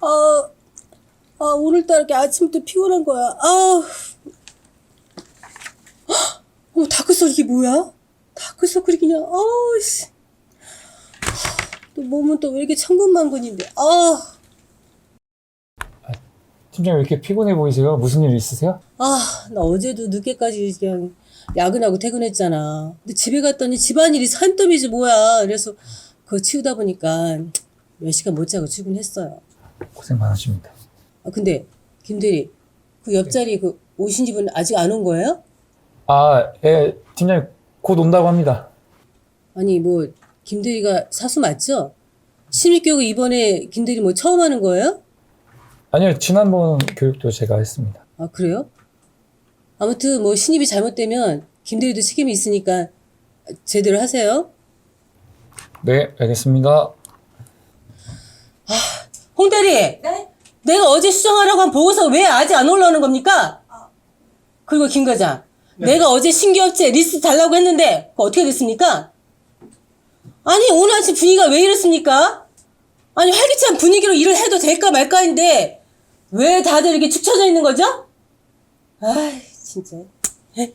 아, 아, 오늘따라 이렇게 아침부터 피곤한 거야. 아, 어, 다크서클 이게 뭐야? 다크서클이 그냥, 아우, 씨. 또 몸은 또 왜 이렇게 천근만근인데, 아, 팀장님 왜 이렇게 피곤해 보이세요? 무슨 일 있으세요? 아, 나 어제도 늦게까지 그냥 야근하고 퇴근했잖아. 근데 집에 갔더니 집안일이 산더미지 뭐야. 그래서 그거 치우다 보니까 몇 시간 못 자고 출근했어요. 고생 많으십니다. 아, 근데 김 대리, 그 옆자리 그 오신 집은 아직 안 온 거예요? 아, 예, 팀장님 곧 온다고 합니다. 아니 뭐 김 대리가 사수 맞죠? 신입교육 이번에 김 대리 뭐 처음 하는 거예요? 아니요, 지난번 교육도 제가 했습니다. 아 그래요? 아무튼 뭐 신입이 잘못되면 김 대리도 책임이 있으니까 제대로 하세요. 네, 알겠습니다. 홍대리, 네? 내가 어제 수정하라고 한 보고서 왜 아직 안 올라오는 겁니까? 그리고 김 과장, 내가 어제 신규 업체 리스트 달라고 했는데 그거 어떻게 됐습니까? 아니 오늘 아침 분위기가 왜 이렇습니까? 아니 활기찬 분위기로 일을 해도 될까 말까인데 왜 다들 이렇게 축 처져 있는 거죠? 아이 진짜. 에?